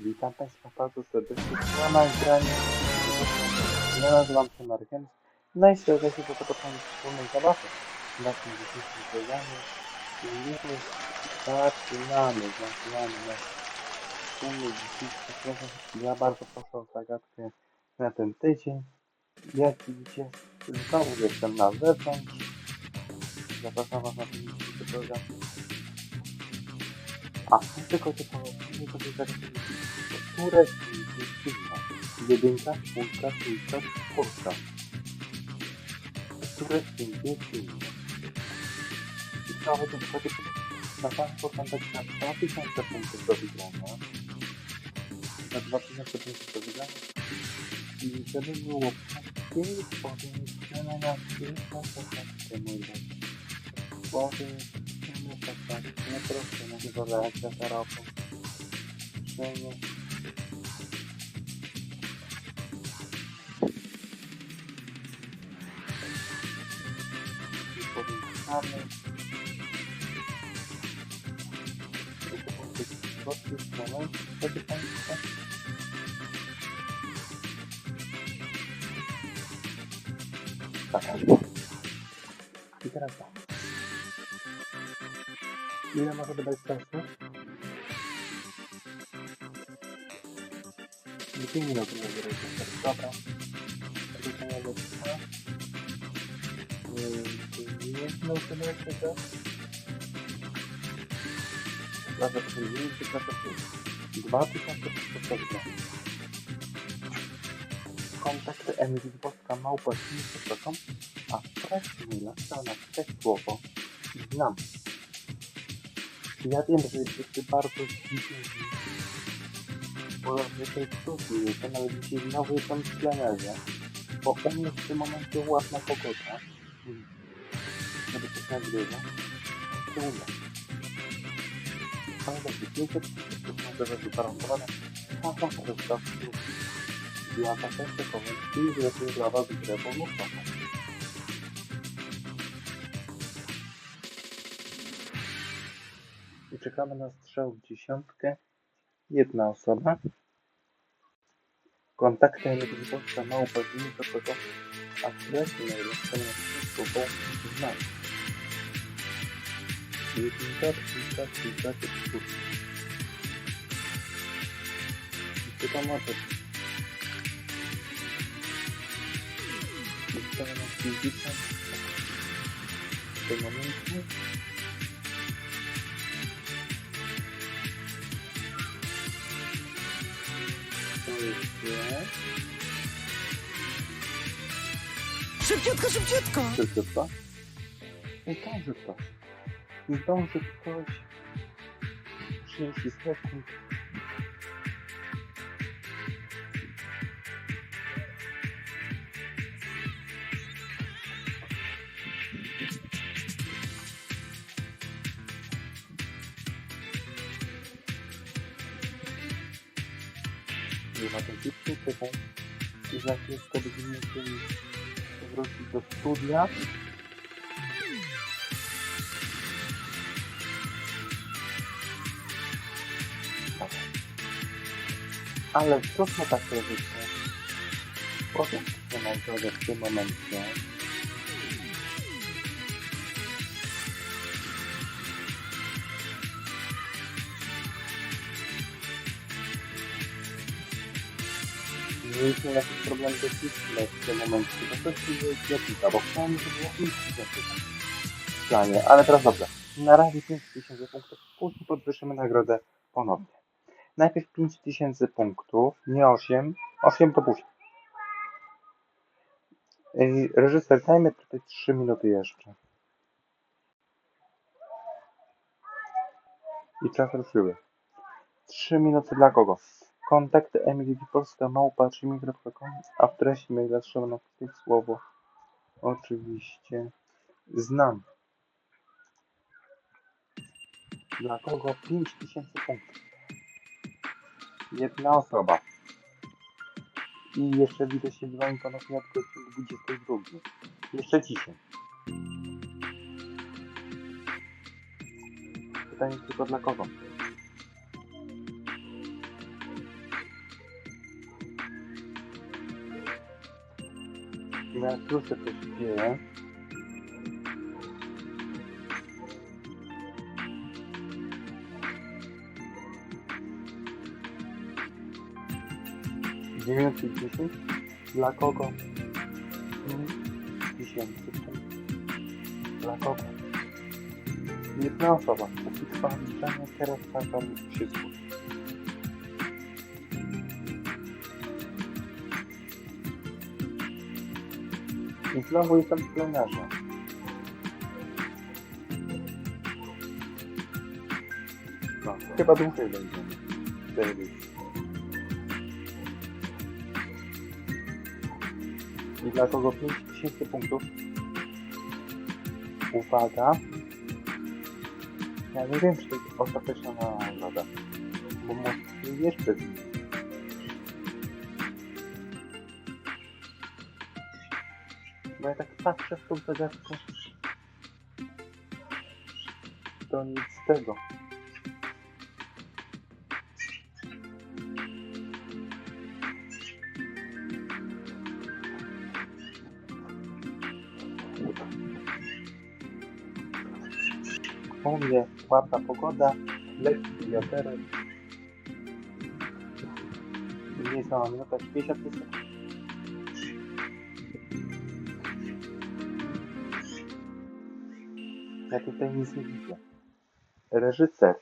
Witam Państwa bardzo serdecznie na ekranie. Ja nazywam się Markiem. No i serdecznie tego Państwa wspólnej zabawy na tym dzisiejszym programie. I już zaczynamy, zaczynamy nasz wspólny dzisiejszy program. Ja bardzo proszę o zagadkę na ten tydzień. Jak widzicie, znowu jestem na zewnątrz. Zapraszam Was na ten dzisiejszy program. A w tym tygodniu polecimy które silne? Jedynka, czwórka, trójka, czwórka. Które z nich jest silne? I cały ten sobie na Państwo tam będzie na 2000 punktów do wygrania. Na 2000 punktów do wygrania. I żeby było powiem cenę na kilka sekund, mój drogi. Powiem cenę tak, nie proszę, na chyba reakcja terapii. Cenę strony, proszę Państwa. Tak. I teraz tak. Ile może wydać czasu? 2 minuty nie czasu. Dobra. Proszę, minuty czasu. 2000 podstawowe. Kontakty Emily Boska małpa przepraszam, a w treści maila trzeba napisać słowo znam. Ja wiem, że jesteście bardzo zdziwieni, bo zazwyczaj cudujecie, nawet dzisiaj w plenerze, bo u mnie w tym momencie ładna pogoda, no. na i tak dla Was grę. I czekamy na strzał w dziesiątkę. Jedna osoba. Kontakty Elbląca małpa wnika tego adresu najlepszego na wszystko, bo znamy. 60, 60, 60 штук. Что там машет? Что там пиздится? Что там машет? Шепчетка, шепчетка! Шепчетка? Ну там же-то. Nie zdąży ktoś. 30 sekund. Nie ma 15 sekund. I za wrócić do studia. Ale to tak robicie? Powiem, że na drodze w tym momencie mieliśmy jakiś problem techniczny w tym momencie, bo coś się nie bo chciałem, żeby było 5 tysięcy w planie, ale teraz dobrze. Na razie 5 tysięcy punktów, później podwyższymy nagrodę ponownie. Najpierw 5 tysięcy punktów, nie 8, 8 to później. Ej, Reżyser, dajmy tutaj 3 minuty jeszcze. I czas ruszyły. 3 minuty dla kogo? Kontakty Emily Polska małpa gmail.com, a w treści maila trzeba napisać słowo oczywiście znam. Dla kogo 5000 punktów? jedna osoba. I jeszcze widzę się dzwoni ponownie od godziny 22. Jeszcze ciszę. Pytanie tylko dla kogo? Ja słyszę coś dzieje. Dziewięćset dziesięć? Dla kogo? Tysięcy. Dla kogo? Jedna osoba. Póki trwa liczenie, teraz czekam wszystko. I znowu jestem w plenerze. No, chyba dłużej będziemy. Cztery. Dla kogo 5000 punktów? Uwaga. Ja nie wiem, czy to jest ostateczna nagroda. Bo może jeszcze Bo ja tak patrzę w tą zagadkę. To nic z tego. U mnie ładna pogoda, lekki wiaterek. Nie sama minuta 50 sekund. Ja tutaj nic nie widzę. Reżyser.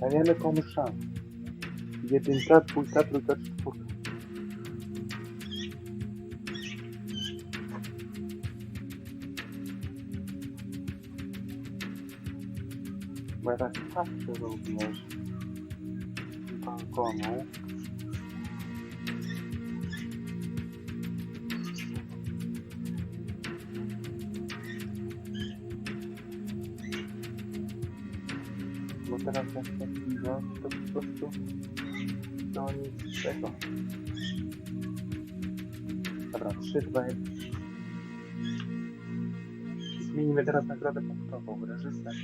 Dajemy komuś szansę. Jedynka, dwójka, trójka, czwórka. Tak patrzę również z balkonu. Bo teraz jak tak widzę, to po prostu to nic z tego. Dobra, 3, 2, 1. Zmienimy teraz nagrodę punktową. Reżyser.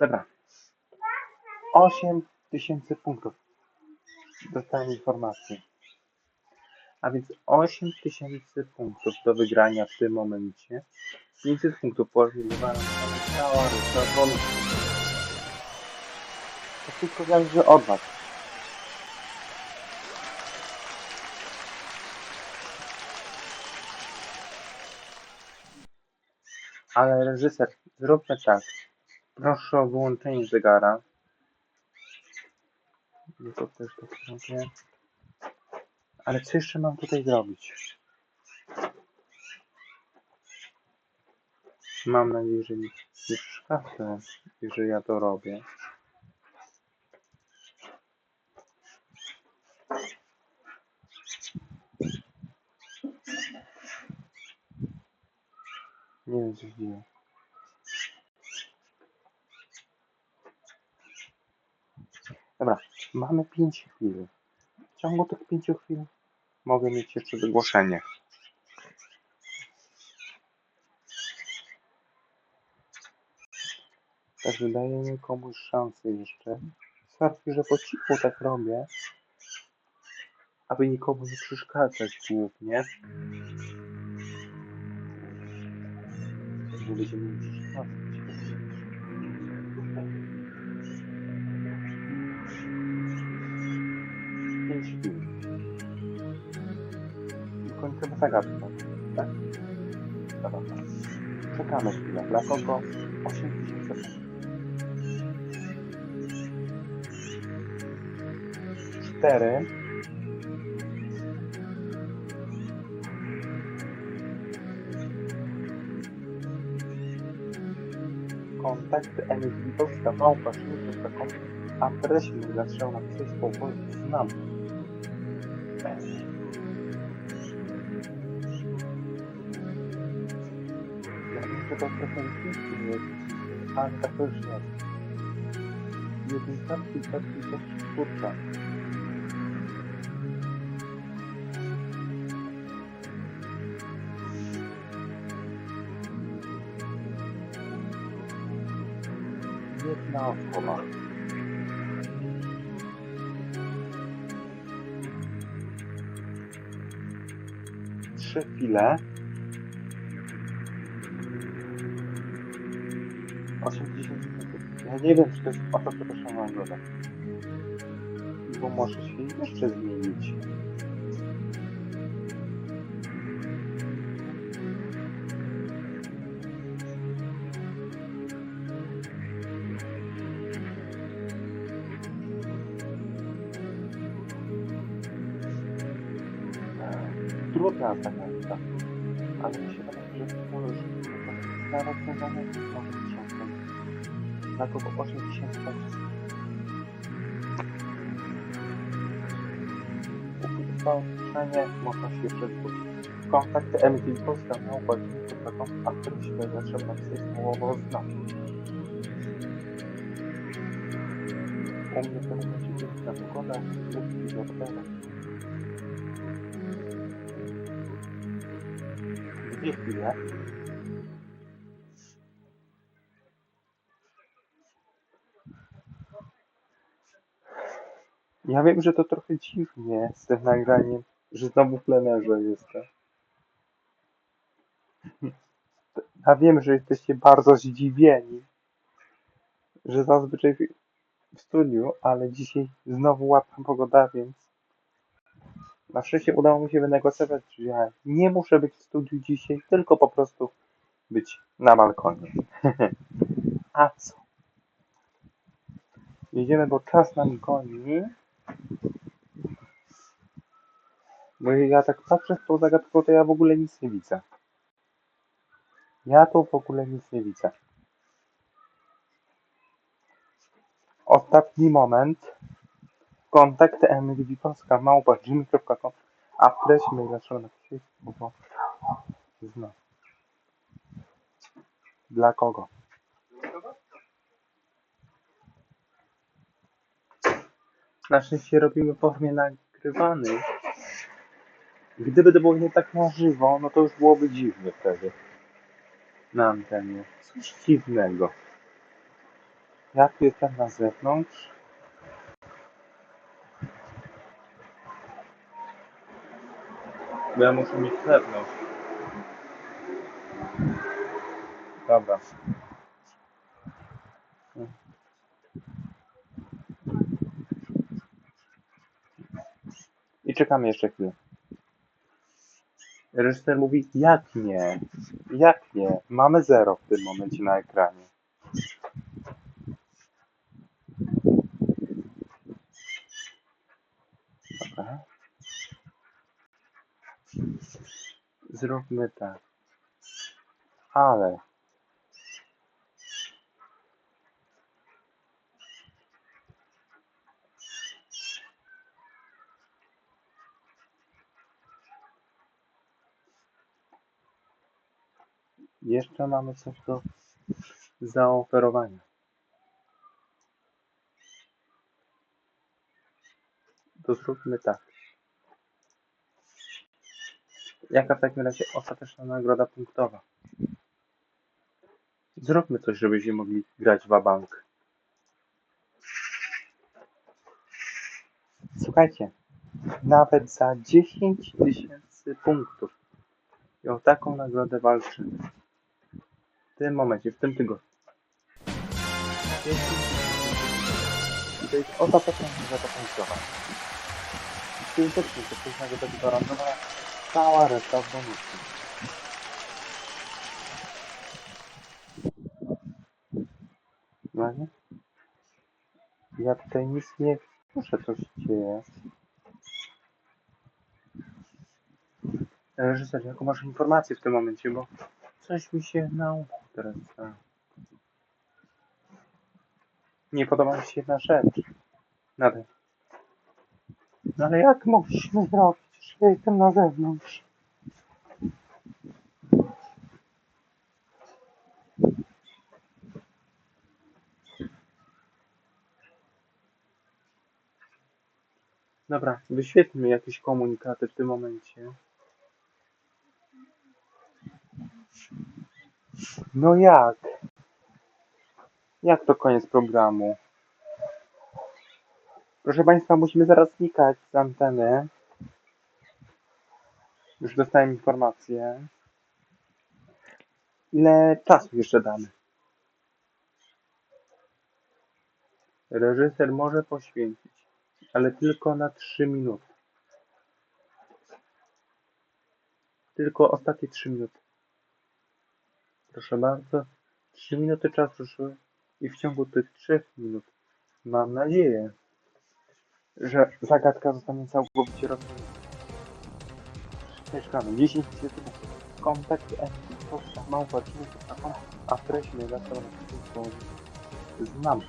Dobra. 8 tysięcy punktów. Dostałem informację. A więc 8 tysięcy punktów do wygrania w tym momencie. 500 punktów powielowano na cała reszta. To wszystko zależy od Was. Ale reżyser, zróbmy tak. Proszę o wyłączenie zegara. No to też tak zrobię. Ale co jeszcze mam tutaj zrobić? Mam nadzieję, że nie przeszkadza, że ja to robię. Nie wiem, co dzieje. Dobra, mamy 5 chwil. W ciągu tych 5 chwil mogę mieć jeszcze wygłoszenie. Także dajemy komuś szansę jeszcze. Wystarczy, że po cichu tak robię, aby nikomu nie przeszkadzać głównie. Nie będziemy przeszkadzać. I kończymy zagadkę. Tak? Dobra. Czekamy chwilę. Dla kogo? 8 tysięcy punktów. Cztery. Kontakt Emil Polska małpa taką adresę zaczął napisać po polsku znam. Trochę intuicji jest, tak to już jest. Jedynka, kilka, kilka, czwórka. naokoło. Trzy file. Sekund. Ja nie wiem, czy to jest ostateczna nagroda. Bo może się jeszcze zmienić. Trudna taka lista. Ale mi Na kogo 80 sekund. Upublikowanie można się jeszcze zwrócić. Kontakt MD Polska na uchodźców taką aktoryczkę zatrzymać słowo znam. U mnie to być na pogodę, lub do tego. Dwie chwile. Ja wiem, że to trochę dziwnie z tym nagraniem, że znowu w plenerze jestem. Ja wiem, że jesteście bardzo zdziwieni, że zazwyczaj w- studiu, ale dzisiaj znowu ładna pogoda, więc na szczęście udało mi się wynegocjować, że ja nie muszę być w studiu dzisiaj, tylko po prostu być na balkonie. A co? Jedziemy, bo czas nam goni. Bo ja tak patrzę w tą zagadką, to ja w ogóle nic nie widzę. Ja tu w ogóle nic nie widzę. Ostatni moment. Kontakt MLB Polska małpa gmail.com a treść maila trzeba napisać słowo zna. Dla kogo? Na szczęście robimy formie nagrywanej. Gdyby to było nie tak na żywo, no to już byłoby dziwnie wtedy. Na antenie. Coś dziwnego. Ja tu jestem na zewnątrz. Bo ja muszę mieć pewność. Dobra. I czekamy jeszcze chwilę. Reżyser mówi, jak nie? Jak nie? Mamy zero w tym momencie na ekranie. Dobra. Zróbmy tak. Ale. Jeszcze mamy coś do zaoferowania. To zróbmy tak. Jaka w takim razie ostateczna nagroda punktowa? Zróbmy coś, żebyśmy mogli grać w bank. Słuchajcie, nawet za 10 tysięcy punktów i o taką nagrodę walczymy. Tym momencie, w tym tygodniu. 10 I to jest ostateczna nagroda punktowa. I teoretycznie to jest nagroda gwarantowana cała reszta w bonusy. No nie? Ja tutaj nic nie muszę coś dzieje. Reżyser, jaką masz informację w tym momencie, bo coś mi się na uchu Nie podoba mi się jedna rzecz. Nadal. No ale jak mogliśmy zrobić, że jestem na zewnątrz? Dobra, wyświetlmy jakieś komunikaty w tym momencie. No jak? Jak to koniec programu? Proszę Państwa, musimy zaraz znikać z anteny. Już dostałem informację. Ile czasu jeszcze damy? Reżyser może poświęcić, ale tylko na 3 minuty. Tylko ostatnie 3 minuty. Proszę bardzo, 3 minuty czasu szły i w ciągu tych 3 minut mam nadzieję, że zagadka zostanie całkowicie rozwiązana. Mieszkamy 10 tysięcy kontakt Posta małpa taką, a treść nie zaczęła Znam.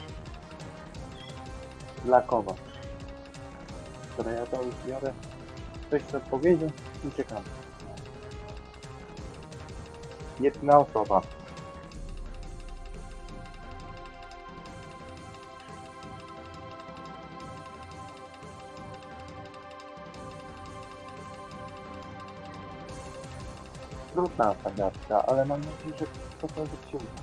Dla kogo? Dobra, ja to już biorę. Ktoś co powiedział i czekam. Jedna osoba. Trudna zagadka, ale mam nadzieję, że ktokolwiek się uda.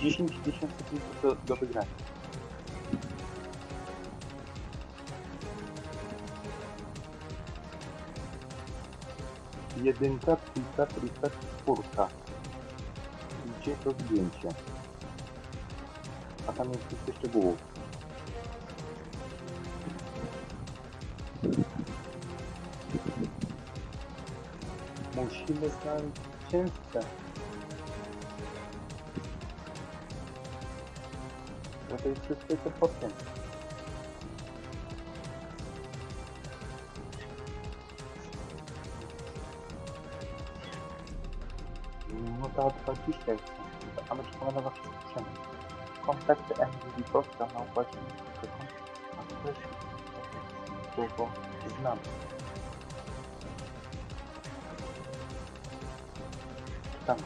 Dziesięć tysięcy punktów do, do wygrania. Jedynka, trójka, trójka, czwórka. Gdzie to zdjęcie? A tam jest jeszcze szczegółów. Musimy znaleźć ciężce. No to jest wszystko to podcięte. To 20 jest. A my czekamy na wasze sprzęt. Kontakty MVD Polska na opłacie a to też słowo znam. Czytam.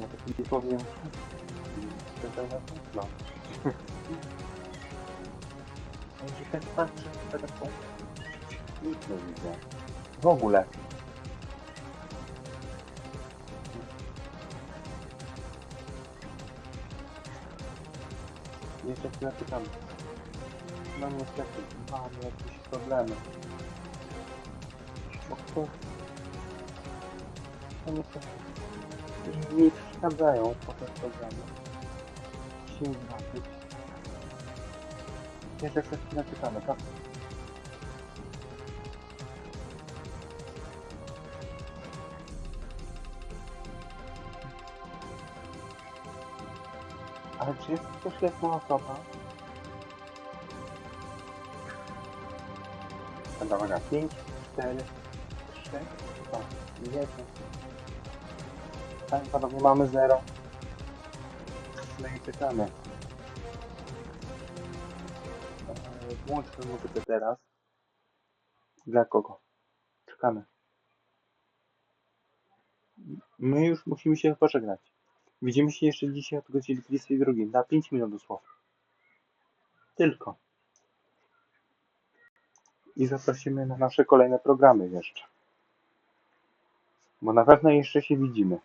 Ja tak nie powiem. Czytam na ten plan. Będzie tak patrzy w telefon. Nic nie widzę. W ogóle. Jeszcze chwilę pytam. No niestety, mam jakieś problemy. Kto? No niestety. Mi przeszkadzają po te programy. Się zobaczyć. Jeszcze chwilę pytamy, tak? Ale czy jest też jedna osoba? Dobra, uwaga. 5, 4, 3, 2, 1. Tak, panowie, mamy 0. No i czekamy. Włączmy muzykę teraz. Dla kogo? Czekamy. My już musimy się pożegnać. Widzimy się jeszcze dzisiaj od godziny 22 na 5 minut dosłownie. Tylko. I zaprosimy na nasze kolejne programy jeszcze. Bo na pewno jeszcze się widzimy.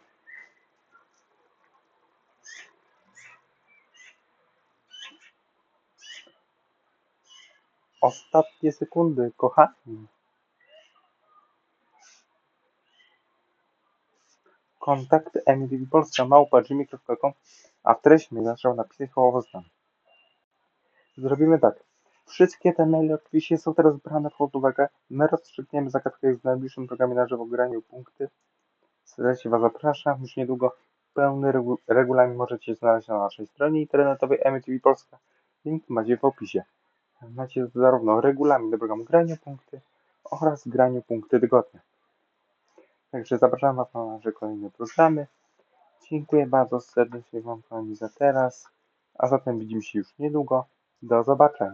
Ostatnie sekundy, kochani. Kontakt MDB Polska małpa gmail.com a w treści zaczął napisać słowo znam. Zrobimy tak. Wszystkie te maile oczywiście są teraz brane pod uwagę. My rozstrzygniemy zagadkę w najbliższym programie na żywo graniu punkty. Serdecznie Was zapraszam. Już niedługo pełny regu- regulamin możecie znaleźć na naszej stronie internetowej MTV Polska. Link macie w opisie. Macie zarówno regulamin do programu graniu punkty oraz graniu punkty tygodnia. Także zapraszam Was na nasze kolejne programy. Dziękuję bardzo serdecznie Wam Pani za teraz. A zatem widzimy się już niedługo. Do zobaczenia.